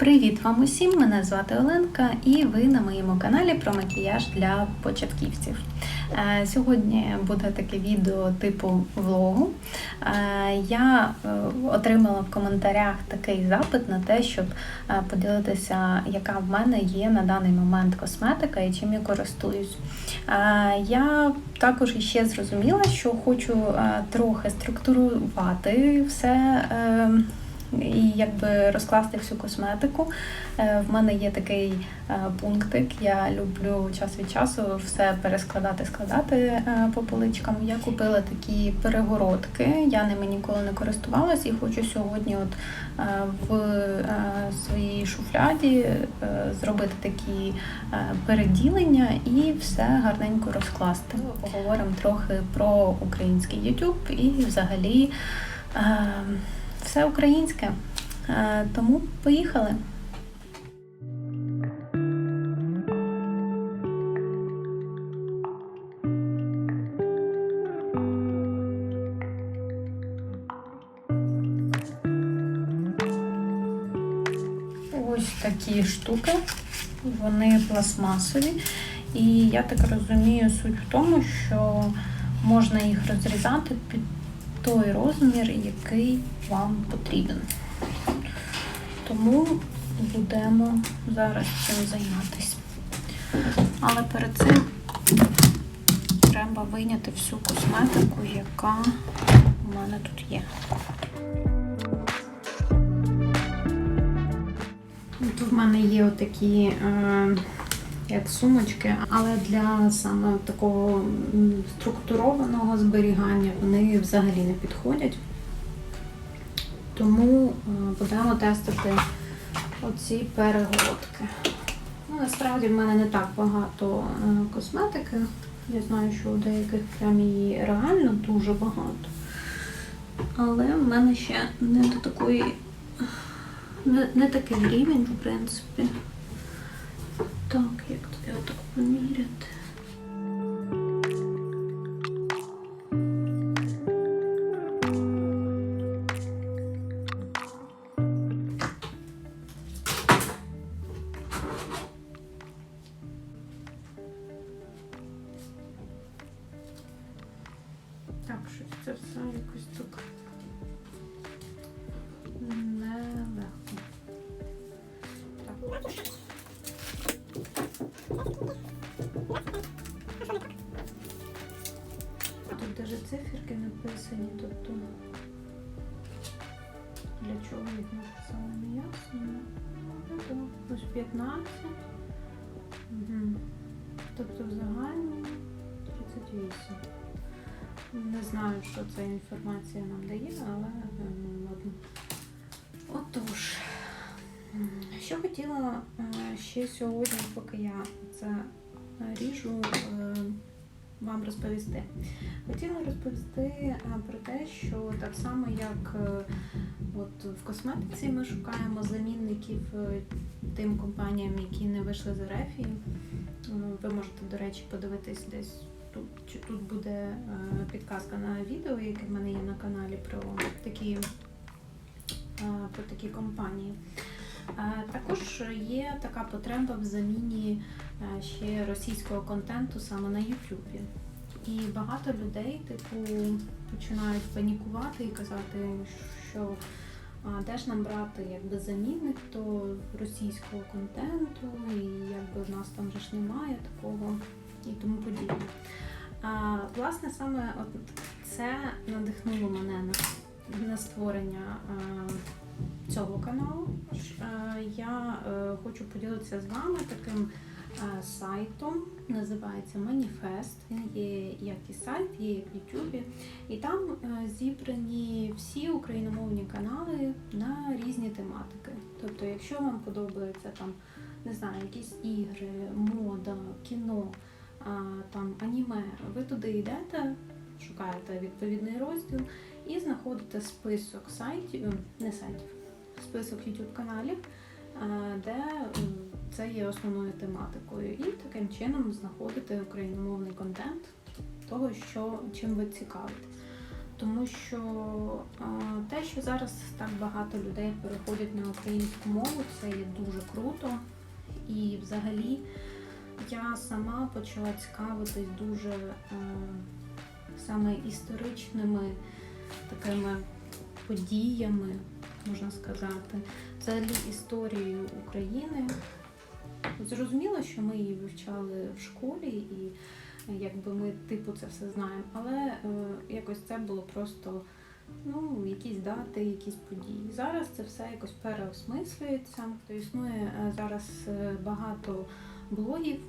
Привіт вам усім! Мене звати Оленка, і ви на моєму каналі про макіяж для початківців. Е, Сьогодні буде таке відео типу влогу. Е, Я е, отримала в коментарях такий запит на те, щоб поділитися, яка в мене є на даний момент косметика і чим я користуюсь. Я також іще зрозуміла, що хочу трохи структурувати все. І якби розкласти всю косметику. Е, В мене є такий е, пунктик. Я люблю час від часу все перескладати, складати е, по поличкам. Я купила такі перегородки. Я ними ніколи не користувалась і хочу сьогодні, от в своїй шуфляді зробити такі переділення і все гарненько розкласти. Поговоримо трохи про український YouTube і взагалі. Все українське. Е, Тому поїхали. Ось такі штуки. Вони пластмасові. І я так розумію, суть в тому, що можна їх розрізати під той розмір, який вам потрібен. Тому будемо зараз цим займатися. Але перед цим треба вийняти всю косметику, яка у мене тут є. Тут в мене є отакі. Е як сумочки, але для саме такого структурованого зберігання вони взагалі не підходять. Тому е, будемо тестити оці перегородки. Ну, насправді в мене не так багато е, косметики. Я знаю, що у деяких прям її реально дуже багато. Але в мене ще не до такої, не, не такий рівень, в принципі. Так, як тобі отак поміряти? Циферки написані, тобто для чого їх написали, не ясно. Ну, то ось 15. Угу. Тобто в загальному 38. Не знаю, що ця інформація нам дає, але ем, ладно. Отож, що хотіла е, ще сьогодні, поки я це ріжу, е, вам розповісти. Хотіла розповісти е, про те, що так само, як е, от в косметиці ми шукаємо замінників е, тим компаніям, які не вийшли з Рефії. Ви можете, до речі, подивитись десь тут, чи тут буде підказка на відео, яке в мене є на каналі про такі, про такі компанії. Також є така потреба в заміні ще російського контенту саме на Ютубі. І багато людей, типу, починають панікувати і казати, що а, де ж нам брати якби замінник до російського контенту, і якби в нас там же ж немає такого і тому подібне. А, власне, саме от це надихнуло мене на, на створення а, цього каналу. Е, Я е, хочу поділитися з вами таким е, сайтом, називається Маніфест. Він є як і сайт, є як в Ютубі. І там е, зібрані всі україномовні канали на різні тематики. Тобто, якщо вам подобається там, не знаю, якісь ігри, мода, кіно, там аніме, ви туди йдете, шукаєте відповідний розділ і знаходите список сайтів, ем, не сайтів, список YouTube каналів, е, де м, це є основною тематикою. І таким чином знаходите україномовний контент того, що чим ви цікавитесь. Тому що те, що зараз так багато людей переходять на українську мову, це є дуже круто. І взагалі я сама почала цікавитись дуже саме історичними такими подіями, можна сказати, взагалі історією України. Зрозуміло, що ми її вивчали в школі і якби ми типу це все знаємо, але е, якось це було просто ну, якісь дати, якісь події. Зараз це все якось переосмислюється. То існує е, зараз е, багато блогів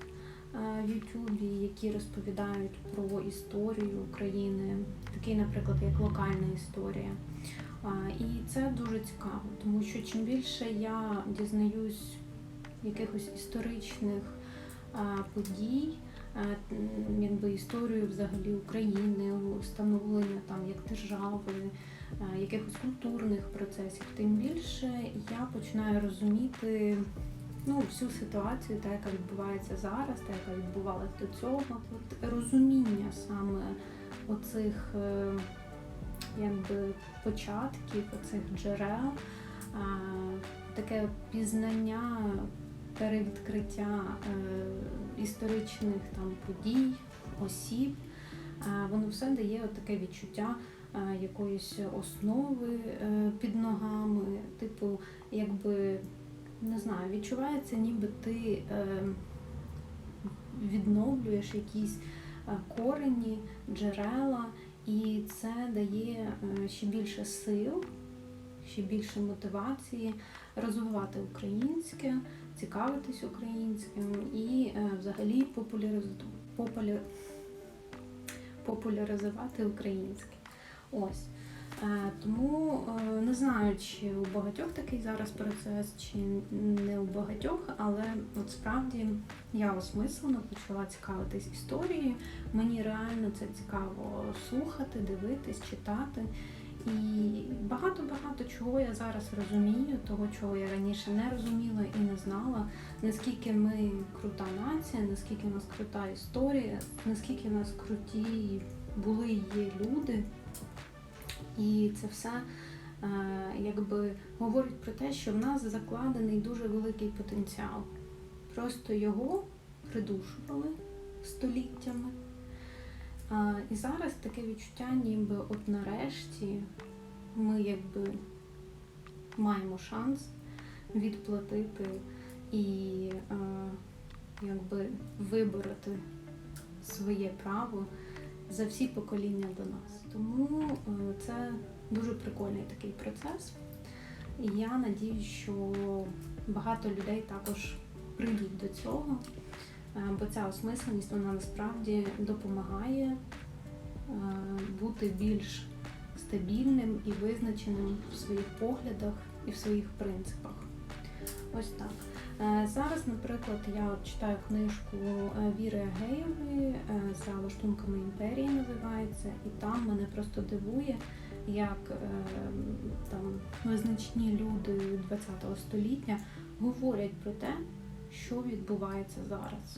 е, в Ютубі, які розповідають про історію України, такий, наприклад, як локальна історія. І це дуже цікаво, тому що чим більше я дізнаюсь якихось історичних подій, якби історію взагалі України, становлення там як держави, якихось культурних процесів, тим більше я починаю розуміти ну, всю ситуацію, та яка відбувається зараз, та яка відбувалася до цього. От розуміння саме оцих е, якби початків, оцих джерел, таке пізнання, перевідкриття е, історичних там подій, осіб. А, Воно все дає таке відчуття е, якоїсь основи е, під ногами, типу, якби не знаю, відчувається, ніби ти е, відновлюєш якісь е, корені, джерела, і це дає е, ще більше сил, ще більше мотивації розвивати українське, цікавитись українським і е, взагалі популяризувати, українське. Ось. Е, Тому е, не знаю, чи у багатьох такий зараз процес, чи не у багатьох, але от справді я осмислено почала цікавитись історією. Мені реально це цікаво слухати, дивитись, читати. І багато-багато чого я зараз розумію, того, чого я раніше не розуміла і не знала, наскільки ми крута нація, наскільки в нас крута історія, наскільки в нас круті були і є люди. І це все е, якби говорить про те, що в нас закладений дуже великий потенціал. Просто його придушували століттями. І зараз таке відчуття, ніби от нарешті ми якби маємо шанс відплатити і якби вибороти своє право за всі покоління до нас. Тому е, це дуже прикольний такий процес. І я надію, що багато людей також прийдуть до цього, бо ця осмисленість вона насправді допомагає е, бути більш стабільним і визначеним в своїх поглядах і в своїх принципах. Ось так. Е, Зараз, наприклад, я читаю книжку е, Віри Агеєвої е, за лаштунками імперії називається, і там мене просто дивує, як е, там визначні люди ХХ століття говорять про те, що відбувається зараз.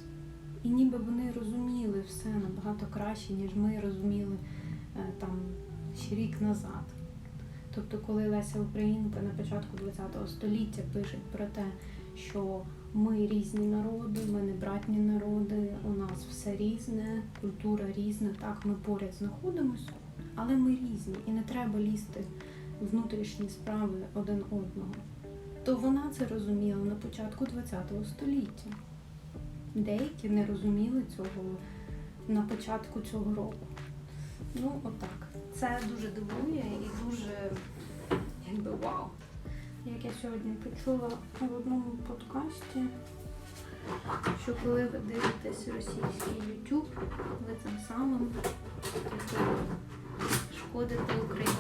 І ніби вони розуміли все набагато краще, ніж ми розуміли е, там ще рік назад. Тобто, коли Леся Українка на початку ХХ століття пише про те, що ми різні народи, ми не братні народи, у нас все різне, культура різна, так, ми поряд знаходимося, але ми різні і не треба лізти в внутрішні справи один одного. То вона це розуміла на початку ХХ століття. Деякі не розуміли цього на початку цього року. Ну, отак. Це дуже дивує і дуже якби вау. Як я сьогодні почула в одному подкасті, що коли ви дивитесь російський YouTube, ви тим самим шкодите Україні.